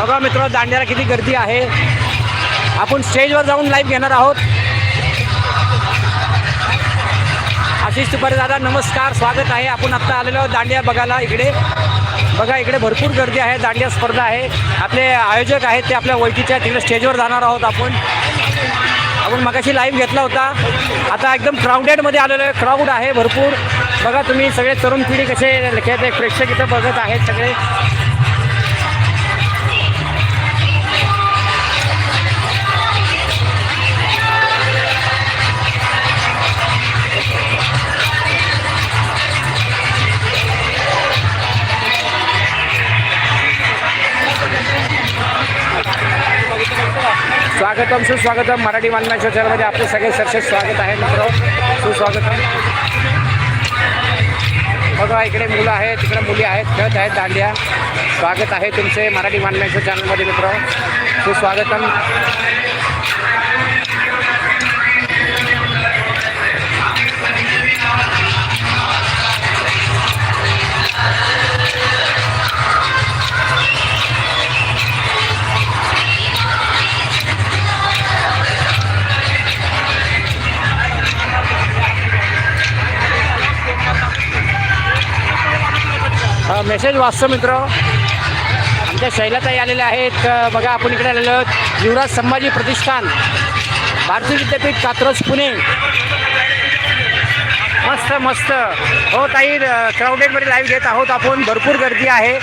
बघा मित्र दांड्याला किती गर्दी आहे. आपण स्टेजवर जाऊन लाईव्ह घेणार आहोत. आशिष तुपारे दादा नमस्कार स्वागत आहे. आपण आत्ता आलेलो आहोत दांडिया बघायला इकडे. बघा इकडे भरपूर गर्दी आहे दांडिया स्पर्धा आहे. आपले आयोजक आहेत ते आपल्या ओळखीच्या आहेत. तिकडे स्टेजवर जाणार आहोत आपण. आपण मगाशी लाईव्ह घेतला होता. आता एकदम क्राऊडेडमध्ये आलेलो आहे. क्राऊड आहे भरपूर. बघा तुम्ही सगळे तरुण पिढी कसे खेळत प्रेक्षक इथं बघत आहेत सगळे. स्वागतम सुस्वागतम. मराठी माननाच्या चॅनलमध्ये आपले सगळे सरसे स्वागत आहे मित्र. सुस्वागतम. बघा इकडे मुलं आहेत तिकडे मुली आहेत खेळत आहेत दांडिया. स्वागत आहे तुमचे मराठी माननाच्या चॅनलमध्ये मित्र. सुस्वागतम. मेसेज वाचतो मित्र. आमच्या शैलाताई आलेल्या आहेत. बघा आपण इकडे आलेलो आहोत. युवराज संभाजी प्रतिष्ठान भारतीय विद्यापीठ कात्रज पुणे. मस्त मस्त. हो ताई क्राऊडेडमध्ये लाईव्ह घेत आहोत आपण. भरपूर गर्दी आहे.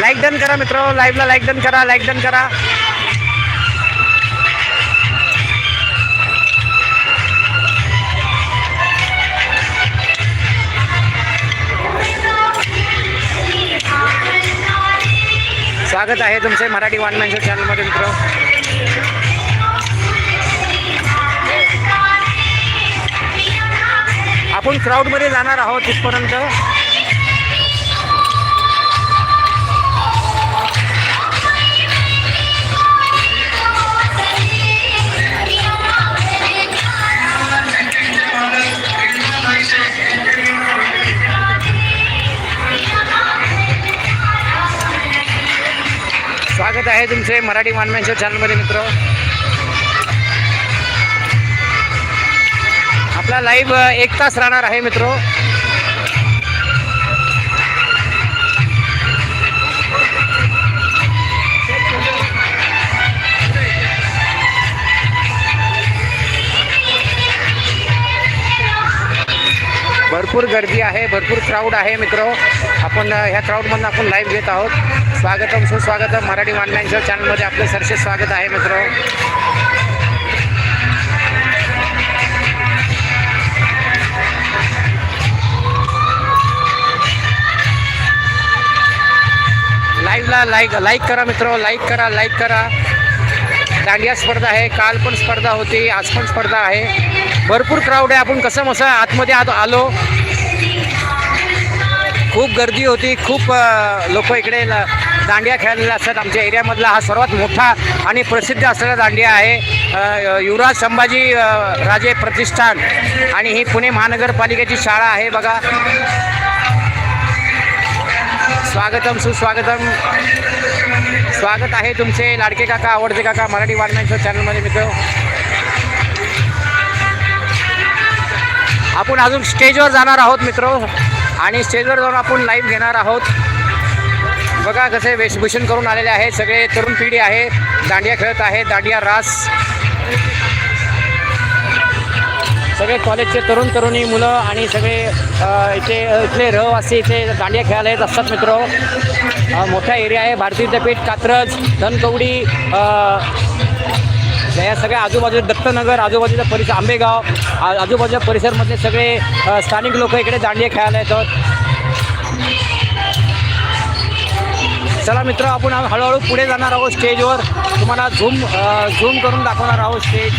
लाईक डन करा मित्र. लाईव्हला लाईक डन करा लाईक डन करा. स्वागत आहे तुमचे मराठी वाणमांच्या चॅनलमध्ये मित्र. आपण क्राऊडमध्ये जाणार आहोत तिथपर्यंत स्वागत आहे तुमचे मराठी वाणमांच्या चॅनलमध्ये मित्र. आपला लाईव्ह एक तास राहणार आहे मित्र. भरपूर गर्दी आहे भरपूर क्राऊड आहे मित्र. आपण ह्या क्राऊडमधून आपण लाईव्ह घेत आहोत. स्वागतम सुस्वागतम. मराठी वाणमांच्या चॅनलमध्ये आपलं सरसे स्वागत आहे मित्र. लाईव्हला लाईक लाईक करा मित्र. लाईक करा लाईक करा. दांडिया स्पर्धा आहे. काल पण स्पर्धा होती आज पण स्पर्धा आहे. भरपूर क्राऊड आहे. आपण कसं मसं आतमध्ये आत आलो. खूप गर्दी होती खूप लोक इकडे ल- दांडिया खेळलेल्या असतात. आमच्या एरियामधला हा सर्वात मोठा आणि प्रसिद्ध असलेला दांडिया आहे. युवराज संभाजी राजे प्रतिष्ठान आणि ही पुणे महानगरपालिकेची शाळा आहे बघा. स्वागतम सुस्वागतम. स्वागत आहे तुमचे लाडके काका आवडते काका मराठी वाढण्याच्या चॅनलमध्ये मित्र. आपण अजून स्टेजवर जाणार आहोत मित्र. आणि स्टेजवर जाऊन आपण लाईव्ह घेणार आहोत. बघा कसे वेशभूषण करून आलेले आहे सगळे तरुण पिढी आहे. दांडिया खेळत आहे. दांडिया रास. सगळे कॉलेजचे तरुण तरुणी मुलं आणि सगळे इथे इथले रहवासी इथे दांडिया खेळायला येत असतात मित्र. मोठा एरिया आहे. भारतीय विद्यापीठ कात्रज धनकवडी या सगळ्या आजूबाजूला दत्तनगर आजूबाजूचा परिसर आंबेगाव आजूबाजूच्या परिसरमधले सगळे स्थानिक लोक इकडे दांडिया खेळायला येतात. चला मित्र आपण हळूहळू पुढे जाणार आहोत स्टेजवर तुम्हाला झूम झूम करून दाखवणार आहोत स्टेज